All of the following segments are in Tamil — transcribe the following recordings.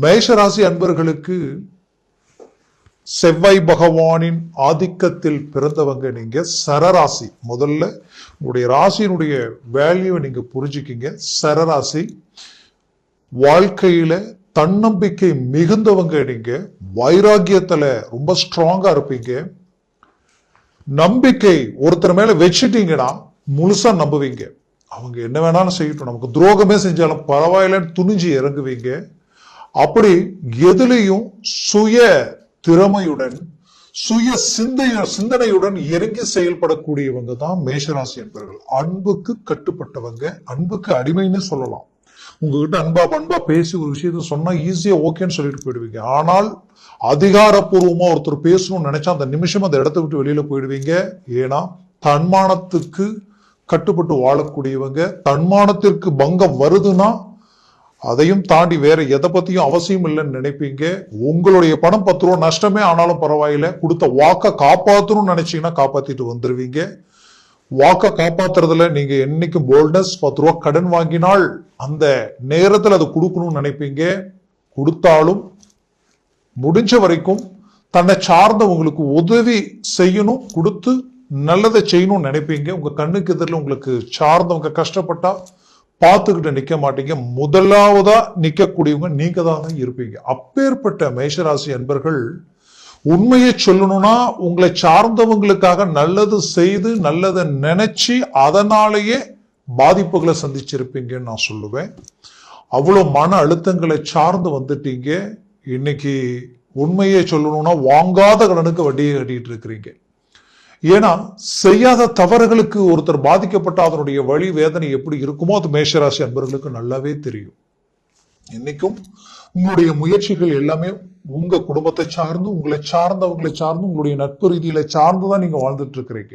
மேஷராசி அன்பர்களுக்கு செவ்வாய் பகவானின் ஆதிக்கத்தில் பிறந்தவங்க நீங்க சரராசி. முதல்ல உங்களுடைய ராசியினுடைய வேல்யூவை நீங்க புரிஞ்சுக்கிங்க. சரராசி வாழ்க்கையில தன்னம்பிக்கை மிகுந்தவங்க நீங்க. வைராகியத்துல ரொம்ப ஸ்ட்ராங்கா இருப்பீங்க. நம்பிக்கை ஒருத்தர் மேல வச்சுட்டீங்கன்னா முழுசா நம்புவீங்க. அவங்க என்ன வேணாலும் செய்யட்டும். நமக்கு துரோகமே செஞ்சாலும் பரவாயில்லன்னு துணிஞ்சு இறங்குவீங்க. அப்படி எதுலேயும் சுய திறமையுடன் சுய சிந்தைய சிந்தனையுடன் இறங்கி செயல்படக்கூடியவங்க தான் மேஷராசி என்பவர்கள் அன்புக்கு கட்டுப்பட்டவங்க அன்புக்கு அடிமைன்னு சொல்லலாம். உங்ககிட்ட அன்பா பண்பா பேசி ஒரு விஷயத்த சொன்னா ஈஸியா ஓகேன்னு சொல்லிட்டு போயிடுவீங்க. ஆனால் அதிகாரப்பூர்வமா ஒருத்தர் பேசணும்னு நினைச்சா அந்த நிமிஷம் அந்த இடத்த விட்டு வெளியில போயிடுவீங்க. ஏன்னா தன்மானத்துக்கு கட்டுப்பட்டு வாழக்கூடியவங்க தன்மானத்திற்கு பங்கம் வருதுன்னா அதையும் தாண்டி வேற எதை பத்தியும் அவசியம் இல்லைன்னு நினைப்பீங்க. உங்களுடைய பணம் பத்து ரூபா நஷ்டமே ஆனாலும் பரவாயில்ல. கொடுத்த வாக்கை காப்பாற்றணும்னு நினைச்சீங்கன்னா காப்பாத்திட்டு வந்துருவீங்க. வாக்கை காப்பாத்துறதுல நீங்க என்னைக்கு போல்டஸ் பத்து ரூபா கடன் வாங்கினால் அந்த நேரத்தில் அதை கொடுக்கணும்னு நினைப்பீங்க. கொடுத்தாலும் முடிஞ்ச வரைக்கும் தன்னை சார்ந்தவங்களுக்கு உதவி செய்யணும் கொடுத்து நல்லதை செய்யணும்னு நினைப்பீங்க. உங்க கண்ணுக்கு எதிரில் உங்களுக்கு சார்ந்தவங்க கஷ்டப்பட்டா பார்த்துக்கிட்டு நிக்க மாட்டீங்க. முதலாவதா நிக்கக்கூடியவங்க நீங்க தான் இருப்பீங்க. அப்பேற்பட்ட மேஷராசி அன்பர்கள் உண்மையை சொல்லணும்னா உங்களை சார்ந்தவங்களுக்காக நல்லது செய்து நல்லதை நினைச்சு அதனாலேயே பாதிப்புகளை சந்திச்சிருப்பீங்கன்னு நான் சொல்லுவேன். அவ்வளோ மன அழுத்தங்களை சார்ந்து வந்துட்டீங்க. இன்னைக்கு உண்மையை சொல்லணும்னா வாங்காத கடனுக்கு வட்டியை கட்டிட்டு இருக்கிறீங்க. ஏன்னா செய்யாத தவறுகளுக்கு ஒருத்தர் பாதிக்கப்பட்ட அதனுடைய வழி வேதனை எப்படி இருக்குமோ அது மேஷராசி அன்பர்களுக்கு நல்லாவே தெரியும். இன்னைக்கும் உங்களுடைய முயற்சிகள் எல்லாமே உங்க குடும்பத்தை சார்ந்து உங்களை சார்ந்தவங்களை சார்ந்து உங்களுடைய நட்பு ரீதியில சார்ந்துதான் நீங்க வாழ்ந்துட்டு இருக்கிறீங்க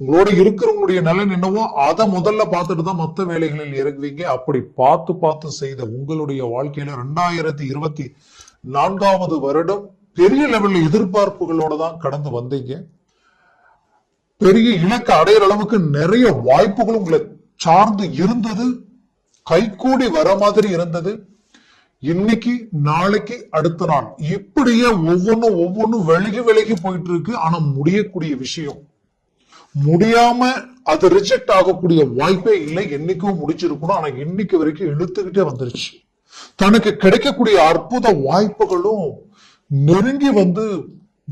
உங்களோட இருக்கிறவங்களுடைய நலன் என்னவோ அதை முதல்ல பார்த்துட்டு தான் மற்ற வேலைகளில் இறங்குவீங்க. அப்படி பார்த்து பார்த்து செய்த உங்களுடைய வாழ்க்கையில ரெண்டாயிரத்தி இருபத்தி நான்காவது வருடம் பெரிய லெவல்ல எதிர்பார்ப்புகளோட தான் கடந்து வந்தீங்க. பெரிய இலக்கு அடையிற அளவுக்கு நிறைய வாய்ப்புகள் உங்களை சார்ந்து இருந்தது. கைகூடி வர மாதிரி இருந்தது. இன்னைக்கு நாளைக்கு அடுத்த நாள். இப்படியே ஒவ்வொன்றும் ஒவ்வொன்றும் விலகி விலகி போயிட்டு இருக்கு ஆனா முடியக்கூடிய விஷயம். முடியாம அது ரிஜெக்ட் ஆகக்கூடிய வாய்ப்பே இல்லை. என்னைக்கும் முடிச்சிருக்கணும். ஆனா இன்னைக்கு வரைக்கும் இழுத்துக்கிட்டே வந்துருச்சு. தனக்கு கிடைக்கக்கூடிய அற்புத வாய்ப்புகளும் நெருங்கி வந்து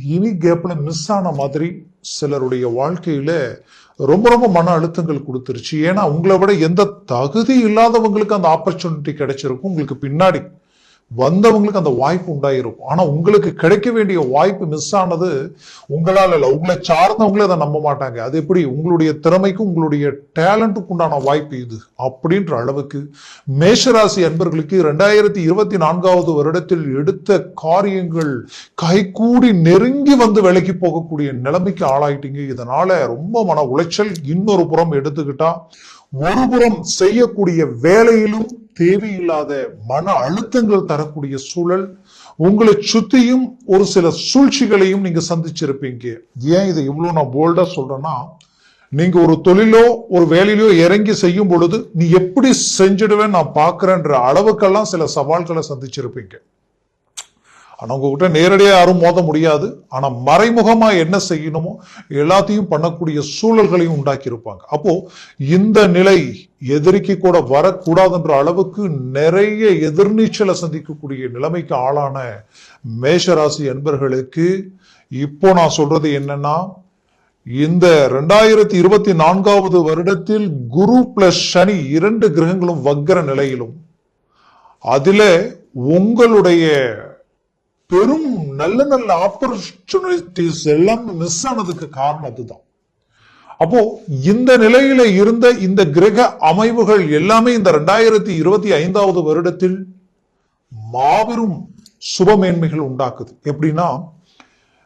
இனி கேப்ல மிஸ் ஆன மாதிரி சிலருடைய வாழ்க்கையில ரொம்ப ரொம்ப மன அழுத்தங்கள் கொடுத்துருச்சு. ஏன்னா உங்களை விட எந்த தகுதி இல்லாதவங்களுக்கு அந்த ஆப்பர்ச்சுனிட்டி கிடைச்சிருக்கும். உங்களுக்கு பின்னாடி வந்தவங்களுக்கு அந்த வாய்ப்பு உண்டாயிருக்கும். ஆனா உங்களுக்கு கிடைக்க வேண்டிய வாய்ப்பு மிஸ் ஆனது உங்களால் இல்லை. உங்களை சார்ந்தவங்களே அதை நம்ப மாட்டாங்க. அது எப்படி? உங்களுடைய திறமைக்கும் உங்களுடைய டேலண்ட்டுக்கு உண்டான வாய்ப்பு இது. அப்படின்ற அளவுக்கு மேஷராசி அன்பர்களுக்கு ரெண்டாயிரத்தி இருபத்தி நான்காவது வருடத்தில் எடுத்த காரியங்கள் கைகூடி நெருங்கி வந்து வேலைக்கு போகக்கூடிய நிலைமைக்கு ஆளாயிட்டீங்க. இதனால ரொம்ப மன உளைச்சல். இன்னொரு புறம் எடுத்துக்கிட்டா ஒரு புறம் செய்யக்கூடிய வேலையிலும் தேவையில்லாத மன அழுத்தங்கள் தரக்கூடிய சூழல் உங்களை சுத்தியும் ஒரு சில சூழ்ச்சிகளையும் நீங்க சந்திச்சிருப்பீங்க. ஏன் இதை இவ்வளவு நான் போல்டா சொல்றேன்னா நீங்க ஒரு தொழிலோ ஒரு வேலையிலோ இறங்கி செய்யும் பொழுது நீ எப்படி செஞ்சிடுவேன் நான் பாக்குறேன்ற அளவுக்கெல்லாம் சில சவால்களை சந்திச்சிருப்பீங்க. ஆனால் உங்ககிட்ட நேரடியாக யாரும் மோத முடியாது. ஆனால் மறைமுகமாக என்ன செய்யணுமோ எல்லாத்தையும் பண்ணக்கூடிய சூழல்களையும் உண்டாக்கியிருப்பாங்க. அப்போது இந்த நிலை எதிரிக்கு கூட வரக்கூடாதுன்ற அளவுக்கு நிறைய எதிர்நீச்சலை சந்திக்கக்கூடிய நிலைமைக்கு ஆளான மேஷராசி அன்பர்களுக்கு இப்போ நான் சொல்றது என்னன்னா இந்த ரெண்டாயிரத்தி இருபத்தி நான்காவது வருடத்தில் குரு பிளஸ் சனி இரண்டு கிரகங்களும் வக்கர நிலையிலும். அதில் உங்களுடைய பெரும் நல்ல நல்ல ஆப்பர்ச்சுனிட்டிஸ் எல்லாம் மிஸ் ஆனதுக்கு காரணம் அதுதான். அப்போ இந்த நிலையில இருந்த இந்த கிரக அமைவுகள் எல்லாமே இந்த ரெண்டாயிரத்தி இருபத்தி ஐந்தாவது வருடத்தில் மாபெரும் சுபமேன்மைகள் உண்டாக்குது. எப்படின்னா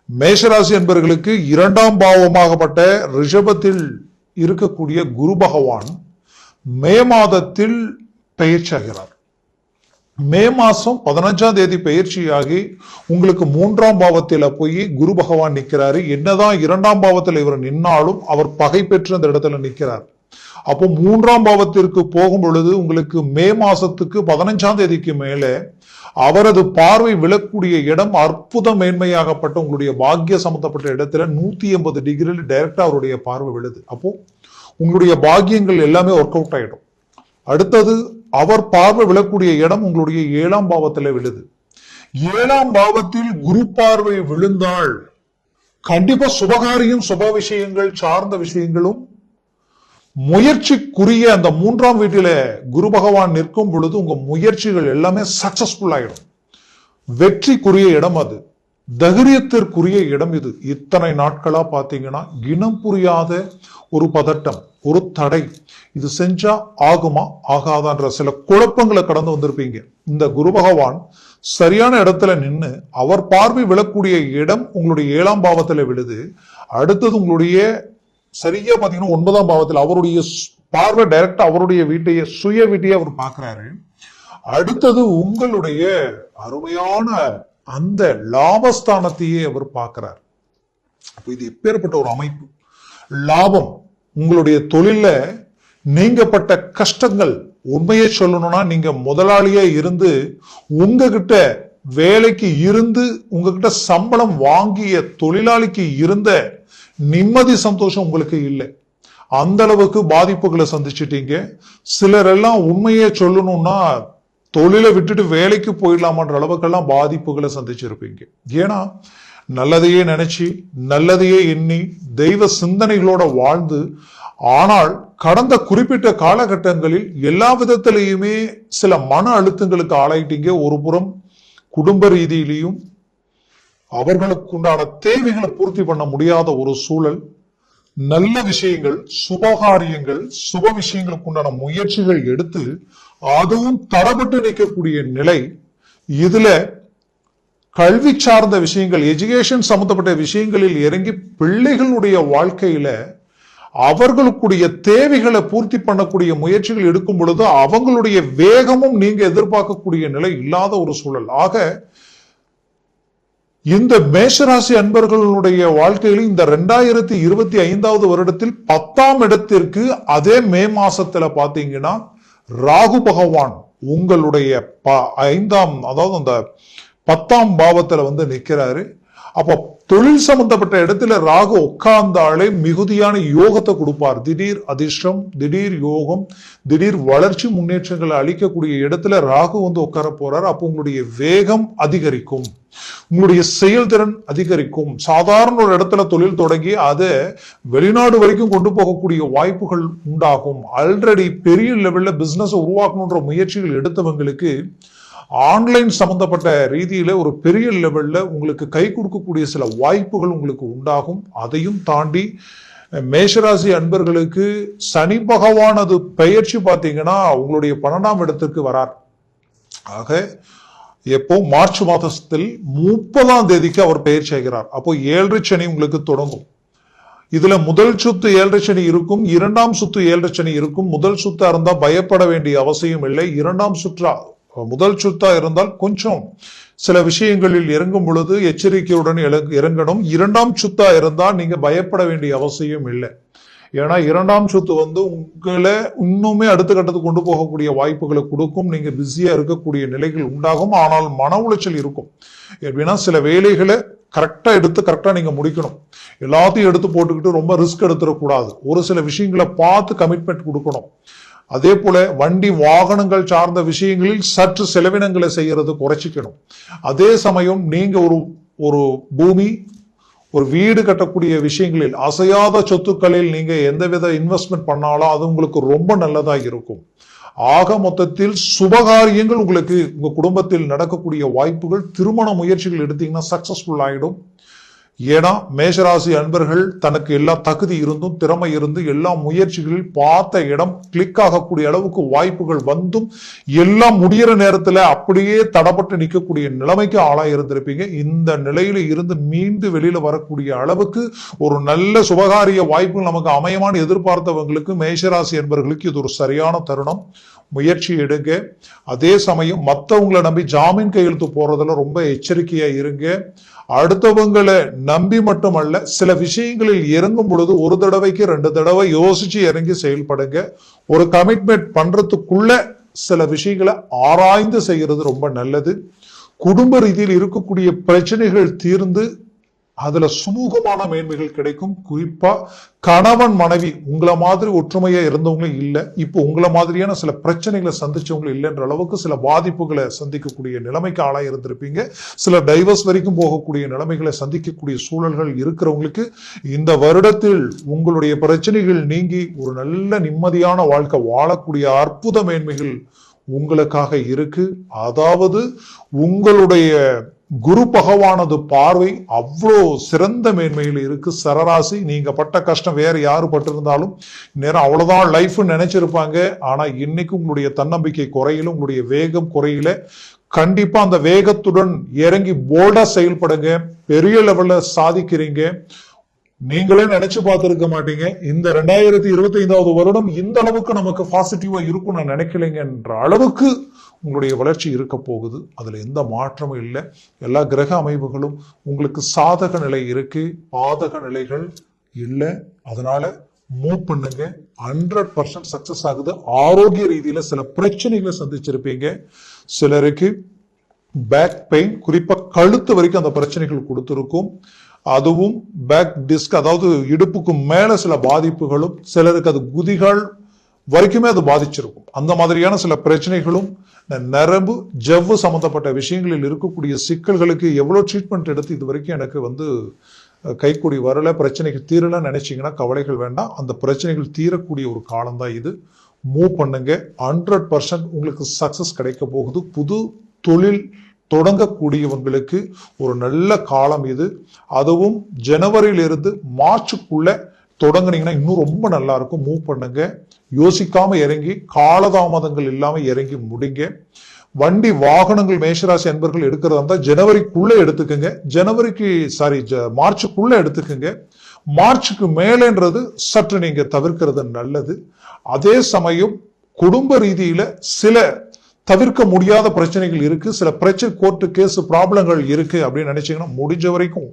மேஷராசி என்பவர்களுக்கு இரண்டாம் பாவமாகப்பட்ட ரிஷபத்தில் இருக்கக்கூடிய குரு பகவான் மே மாதத்தில் பெயர்ச்சாகிறார் மே மாசம் பதினஞ்சாம் தேதி பயிற்சியாகி உங்களுக்கு மூன்றாம் பாவத்தில் போய் குரு பகவான் நிற்கிறாரு என்னதான் இரண்டாம் பாவத்தில் இவர் நின்னாலும் அவர் பகை பெற்று அந்த இடத்துல நிற்கிறார் அப்போ மூன்றாம் பாவத்திற்கு போகும் பொழுது உங்களுக்கு மே மாசத்துக்கு பதினஞ்சாம் தேதிக்கு மேலே அவரது பார்வை விழக்கூடிய இடம் அற்புத மேன்மையாகப்பட்ட உங்களுடைய பாக்கிய சம்பந்தப்பட்ட இடத்துல நூத்தி எண்பது டிகிரியில் டைரக்டா அவருடைய பார்வை விழுது. அப்போ உங்களுடைய பாக்கியங்கள் எல்லாமே ஒர்க் அவுட் ஆயிடும். அடுத்தது அவர் பார்வை விழக்கூடிய இடம் உங்களுடைய ஏழாம் பாவத்தில் விழுது. ஏழாம் பாவத்தில் குரு பார்வை விழுந்தால் கண்டிப்பா சுபகாரியம் சுப விஷயங்கள் சார்ந்த விஷயங்களும் முயற்சிக்குரிய அந்த மூன்றாம் வீட்டில குரு பகவான் நிற்கும் பொழுது உங்க முயற்சிகள் எல்லாமே சக்சஸ்ஃபுல் ஆயிடும். வெற்றிக்குரிய இடம் அது. தைரியத்திற்குரிய இடம் இது. இத்தனை நாட்களா பாத்தீங்கன்னா இனம் புரியாத ஒரு பதட்டம். ஒரு தடை. இது செஞ்சா ஆகுமா? ஆகாதான்ற சில குழப்பங்களை கடந்து வந்திருப்பீங்க. இந்த குரு பகவான் சரியான இடத்துல நின்று அவர் பார்வை விழக்கூடிய இடம் உங்களுடைய ஏழாம் பாவத்தில் விழுது. அடுத்தது உங்களுடைய சரியா பார்த்தீங்கன்னா ஒன்பதாம் பாவத்தில் அவருடைய பார்வை டைரக்டா அவருடைய வீட்டையே சுய வீட்டையே அவர் பார்க்கிறாரு. அடுத்தது உங்களுடைய அருமையான அந்த லாபஸ்தானத்தையே அவர் பார்க்கிறார். இது எப்பேற்பட்ட ஒரு அமைப்பு? லாபம். உங்களுடைய தொழில நீங்கப்பட்ட கஷ்டங்கள் உண்மையை சொல்லணும்னா நீங்க முதலாளியா இருந்து உங்ககிட்ட வேலைக்கு இருந்து உங்ககிட்ட சம்பளம் வாங்கிய தொழிலாளிக்கு இருந்த நிம்மதி சந்தோஷம் உங்களுக்கு இல்லை. அந்த அளவுக்கு பாதிப்புகளை சந்திச்சிட்டீங்க. சிலர் எல்லாம் உண்மையே சொல்லணும்னா தொழிலை விட்டுட்டு வேலைக்கு போயிடலாமான்ற அளவுக்கெல்லாம் பாதிப்புகளை சந்திச்சிருப்பீங்க. ஏன்னா நல்லதையே நினைச்சு நல்லதையே எண்ணி தெய்வ சிந்தனைகளோட வாழ்ந்து ஆனால் கடந்த குறிப்பிட்ட காலகட்டங்களில் எல்லா விதத்திலையுமே சில மன அழுத்தங்களுக்கு ஆளாயிட்டீங்க. ஒரு புறம் குடும்ப ரீதியிலையும் அவர்களுக்கு உண்டான தேவைகளை பூர்த்தி பண்ண முடியாத ஒரு சூழல் நல்ல விஷயங்கள் சுபகாரியங்கள் சுப விஷயங்களுக்கு உண்டான முயற்சிகள் எடுத்து அதுவும் தரப்பட்டு நிற்கக்கூடிய நிலை இதுல கல்வி சார்ந்த விஷயங்கள் எஜுகேஷன் சம்பந்தப்பட்ட விஷயங்களில் இறங்கி பிள்ளைகளுடைய வாழ்க்கையில அவர்களுக்குடைய தேவைகளை பூர்த்தி பண்ணக்கூடிய முயற்சிகள் எடுக்கும் பொழுது அவங்களுடைய வேகமும் நீங்க எதிர்பார்க்கக்கூடிய நிலை இல்லாத ஒரு சூழல். ஆக இந்த மேஷராசி அன்பர்களுடைய வாழ்க்கையில் இந்த ரெண்டாயிரத்தி இருபத்தி ஐந்தாவது வருடத்தில் பத்தாம் இடத்திற்கு அதே மே மாசத்துல பாத்தீங்கன்னா ராகு பகவான் உங்களுடைய ப- ஐந்தாம் அதாவது அந்த பத்தாம் பாவத்துல வந்து நிற்கிறாரு அப்போ தொழில் சம்பந்தப்பட்ட இடத்துல ராகு உட்கார்ந்தாலே மிகுதியான யோகத்தை கொடுப்பார். திடீர் அதிர்ஷ்டம் திடீர் யோகம் திடீர் வளர்ச்சி முன்னேற்றங்களை அளிக்கக்கூடிய இடத்துல ராகு வந்து உட்கார போறார். அப்போ உங்களுடைய வேகம் அதிகரிக்கும். உங்களுடைய செயல்திறன் அதிகரிக்கும். சாதாரண ஒரு இடத்துல தொழில் தொடங்கி அதை வெளிநாடு வரைக்கும் கொண்டு போகக்கூடிய வாய்ப்புகள் உண்டாகும். ஆல்ரெடி பெரிய லெவல்ல பிசினஸ் உருவாக்கணுன்ற முயற்சிகள் எடுத்தவங்களுக்கு ஆன்லைன் சம்பந்தப்பட்ட ரீதியில் ஒரு பெரிய லெவலில் உங்களுக்கு கை கொடுக்கக்கூடிய சில வாய்ப்புகள் உங்களுக்கு உண்டாகும். அதையும் தாண்டி மேஷராசி அன்பர்களுக்கு சனி பகவானது பெயர்ச்சி பார்த்தீங்கன்னா உங்களுடைய பன்னெண்டாம் இடத்திற்கு வரார். ஆக எப்போ மார்ச் மாதத்தில் முப்பதாம் தேதிக்கு அவர் பெயர் செய்கிறார் அப்போ ஏழரை சனி உங்களுக்கு தொடங்கும். இதுல முதல் சுத்து ஏழரை சனி இருக்கும் இரண்டாம் சுத்து ஏழரை சனி இருக்கும். முதல் சுத்தா இருந்தா பயப்பட வேண்டிய அவசியம் இல்லை. இரண்டாம் சுற்றா முதல் சுத்தா இருந்தால் கொஞ்சம் சில விஷயங்களில் இறங்கும் பொழுது எச்சரிக்கையுடன் இறங்கணும். இரண்டாம் சுத்தா இருந்தால் நீங்க பயப்பட வேண்டிய அவசியம் இல்லை. ஏன்னா இரண்டாம் சுத்து வந்து உங்களை இன்னுமே அடுத்த கட்டத்துக்கு கொண்டு போகக்கூடிய வாய்ப்புகளை கொடுக்கும். நீங்க பிஸியா இருக்கக்கூடிய நிலைகள் உண்டாகும். ஆனால் மன உளைச்சல் இருக்கும். எப்படின்னா சில வேலைகளை கரெக்டாக எடுத்து கரெக்டாக நீங்கள் முடிக்கணும். எல்லாத்தையும் எடுத்து போட்டுக்கிட்டு ரொம்ப ரிஸ்க் எடுத்துடக்கூடாது. ஒரு சில விஷயங்களை பார்த்து கமிட்மெண்ட் கொடுக்கணும். அதே போல வண்டி வாகனங்கள் சார்ந்த விஷயங்களில் சற்று செலவினங்களை செய்யறது குறைச்சிக்கணும். அதே சமயம் நீங்க ஒரு ஒரு பூமி ஒரு வீடு கட்டக்கூடிய விஷயங்களில் அசையாத சொத்துக்களில் நீங்க எந்தவித இன்வெஸ்ட்மெண்ட் பண்ணாலும் அது உங்களுக்கு ரொம்ப நல்லதா இருக்கும். ஆக மொத்தத்தில் சுபகாரியங்கள் உங்களுக்கு உங்க குடும்பத்தில் நடக்கக்கூடிய வாய்ப்புகள் திருமண முயற்சிகள் எடுத்தீங்கன்னா சக்சஸ்ஃபுல் ஆகிடும் ஏன்னா மேஷராசி அன்பர்கள் தனக்கு எல்லா தகுதி இருந்தும் திறமை இருந்து எல்லா முயற்சிகளில் பார்த்த இடம் கிளிக் ஆகக்கூடிய அளவுக்கு வாய்ப்புகள் வந்தும் எல்லாம் முடிகிற நேரத்தில் அப்படியே தடப்பட்டு நிற்கக்கூடிய நிலைமைக்கு ஆளாக இருந்திருப்பீங்க இந்த நிலையில இருந்து மீண்டு வெளியில வரக்கூடிய அளவுக்கு ஒரு நல்ல சுபகாரிய வாய்ப்புகள் நமக்கு அமையமான எதிர்பார்த்தவங்களுக்கு மேஷராசி அன்பர்களுக்கு இது ஒரு சரியான தருணம். முயற்சி எடுங்க. அதே சமயம் மற்றவங்களை நம்பி ஜாமீன் கையெழுத்து போறதுல ரொம்ப எச்சரிக்கையா இருங்க. அடுத்தவங்களை நம்பி மட்டுமல்ல சில விஷயங்களில் இறங்கும் பொழுது ஒரு தடவைக்கு ரெண்டு தடவை யோசிச்சு இறங்கி செயல்படுங்க. ஒரு கமிட்மெண்ட் பண்றதுக்குள்ள சில விஷயங்களை ஆராய்ந்து செய்கிறது ரொம்ப நல்லது. குடும்ப ரீதியில் இருக்கக்கூடிய பிரச்சனைகள் தீர்ந்து அதுல சுமூகமான மேன்மைகள் கிடைக்கும். குறிப்பா கணவன் மனைவி உங்களை மாதிரி ஒற்றுமையா இருந்தவங்களும் இல்லை. இப்போ உங்களை மாதிரியான சில பிரச்சனைகளை சந்திச்சவங்களும் இல்லைன்ற அளவுக்கு சில பாதிப்புகளை சந்திக்கக்கூடிய நிலைமைக்கு ஆளாக இருந்திருப்பீங்க. சில டைவர்ஸ் வரைக்கும் போகக்கூடிய நிலைமைகளை சந்திக்கக்கூடிய சூழல்கள் இருக்கிறவங்களுக்கு இந்த வருடத்தில் உங்களுடைய பிரச்சனைகள் நீங்கி ஒரு நல்ல நிம்மதியான வாழ்க்கை வாழக்கூடிய அற்புத மேன்மைகள் உங்களுக்காக இருக்கு. அதாவது உங்களுடைய குரு பகவானது பார்வை அவ்வளோ சிறந்த மேன்மையில் இருக்கு. சரராசி நீங்க பட்ட கஷ்டம் வேற யாரு பட்டிருந்தாலும் நேரம் அவ்வளோதான் லைஃப்னு நினைச்சிருப்பாங்க. ஆனா இன்னைக்கு உங்களுடைய தன்னம்பிக்கை குறையில உங்களுடைய வேகம் குறையில. கண்டிப்பா அந்த வேகத்துடன் இறங்கி போல்டா செயல்படுங்க. பெரிய லெவல்ல சாதிக்கிறீங்க. நீங்களே நினைச்சு பார்த்துருக்க மாட்டீங்க. இந்த ரெண்டாயிரத்தி இருபத்தி ஐந்தாவது வருடம் இந்த அளவுக்கு நமக்கு பாசிட்டிவா இருக்கும்னு நான் நினைக்கலைங்கன்ற அளவுக்கு உங்களுடைய வளர்ச்சி இருக்க போகுது. அதில் எந்த மாற்றமும் இல்லை. எல்லா கிரக அமைப்புகளும் உங்களுக்கு சாதக நிலை இருக்கு. பாதக நிலைகள் இல்லை. அதனால மூவ் பண்ணுங்க. ஹண்ட்ரட் பர்சன்ட் சக்சஸ் ஆகுது. ஆரோக்கிய ரீதியில் சில பிரச்சனைகளை சந்திச்சிருப்பீங்க. சிலருக்கு பேக் பெயின் குறிப்பாக கழுத்து வரைக்கும் அந்த பிரச்சனைகள் கொடுத்துருக்கும். அதுவும் பேக் டிஸ்க் அதாவது இடுப்புக்கு மேலே சில பாதிப்புகளும் சிலருக்கு அது குதிகள் வரைக்குமே அது பாதிச்சிருக்கும். அந்த மாதிரியான சில பிரச்சனைகளும் நரம்பு ஜவ்வு சம்பந்தப்பட்ட விஷயங்களில் இருக்கக்கூடிய சிக்கல்களுக்கு எவ்வளோ ட்ரீட்மெண்ட் எடுத்து இது வரைக்கும் எனக்கு வந்து கைக்கூடி வரல பிரச்சனைகள் தீரலன்னு நினச்சிங்கன்னா கவலைகள் வேண்டாம். அந்த பிரச்சனைகள் தீரக்கூடிய ஒரு காலம் தான் இது. மூவ் பண்ணுங்க. ஹண்ட்ரட் பர்சன்ட் உங்களுக்கு சக்ஸஸ் கிடைக்க போகுது. புது தொழில் தொடங்கக்கூடியவங்களுக்கு ஒரு நல்ல காலம் இது. அதுவும் ஜனவரியிலிருந்து மார்ச்சுக்குள்ளே தொடங்குனீங்கன்னா இன்னும் ரொம்ப நல்லா இருக்கும் மூவ் பண்ணுங்க. யோசிக்காம இறங்கி காலதாமதங்கள் இல்லாம இறங்கி முடிங்க. வண்டி வாகனங்கள் மேஷராசி அன்பர்கள் எடுக்கிறதா இருந்தால் ஜனவரிக்குள்ளே எடுத்துக்கோங்க. ஜனவரிக்கு சாரி ஜ மார்ச்சுக்குள்ளே எடுத்துக்கோங்க. மார்ச்சுக்கு மேலேன்றது சற்று நீங்கள் தவிர்க்கிறது நல்லது. அதே சமயம் குடும்ப ரீதியில் சில தவிர்க்க முடியாத பிரச்சனைகள் இருக்குது சில பிரச்சனை கோர்ட்டு கேஸ் ப்ராப்ளங்கள் இருக்குது அப்படின்னு நினச்சிங்கன்னா முடிஞ்ச வரைக்கும்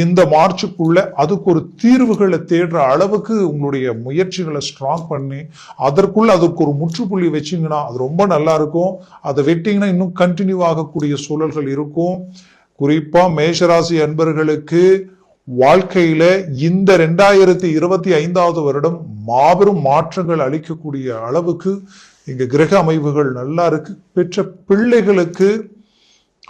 இந்த மார்ச்சுக்குள்ள அதுக்கு ஒரு தீர்வுகளை தேடுற அளவுக்கு உங்களுடைய முயற்சிகளை ஸ்ட்ராங் பண்ணி அதற்குள்ள அதுக்கு ஒரு முற்றுப்புள்ளி வச்சிங்கன்னா அது ரொம்ப நல்லா இருக்கும். அதை வெட்டிங்கன்னா இன்னும் கண்டினியூ ஆகக்கூடிய சூழல்கள் இருக்கும். குறிப்பாக மேஷராசி அன்பர்களுக்கு வாழ்க்கையில இந்த ரெண்டாயிரத்தி இருபத்தி ஐந்தாவது வருடம் மாபெரும் மாற்றங்கள் அளிக்கக்கூடிய அளவுக்கு இங்கே கிரக அமைவுகள் நல்லா இருக்கு. பெற்ற பிள்ளைகளுக்கு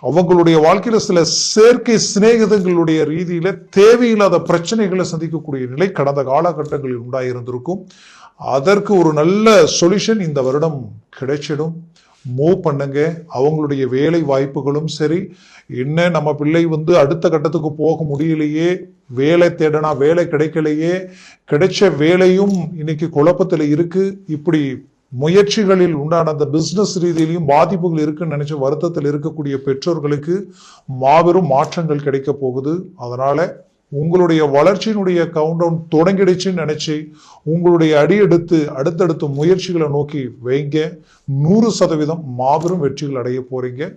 அவங்களுடைய வாழ்க்கையில் சில செயற்கை சிநேகிதங்களுடைய ரீதியில் தேவையில்லாத பிரச்சனைகளை சந்திக்கக்கூடிய நிலை கடந்த காலகட்டங்களில் உண்டாயிருந்திருக்கும். அதற்கு ஒரு நல்ல சொல்யூஷன் இந்த வருடம் கிடைச்சிடும். மூவ் பண்ணுங்க. அவங்களுடைய வேலை வாய்ப்புகளும் சரி. என்ன நம்ம பிள்ளை வந்து அடுத்த கட்டத்துக்கு போக முடியலையே வேலை தேடனா வேலை கிடைக்கலையே கிடைச்ச வேலையும் இன்னைக்கு குழப்பத்தில் இருக்கு. இப்படி முயற்சிகளில் உண்டான அந்த பிஸ்னஸ் ரீதியிலையும் பாதிப்புகள் இருக்குன்னு நினைச்ச வருத்தத்தில் இருக்கக்கூடிய பெற்றோர்களுக்கு மாபெரும் மாற்றங்கள் கிடைக்க போகுது. அதனால உங்களுடைய வளர்ச்சியினுடைய கவுண்டவுன் தொடங்கிடுச்சுன்னு நினைச்சு உங்களுடைய அடி எடுத்து அடுத்தடுத்த முயற்சிகளை நோக்கி வைங்க. நூறு சதவீதம் மாபெரும் வெற்றிகள் அடைய போறீங்க.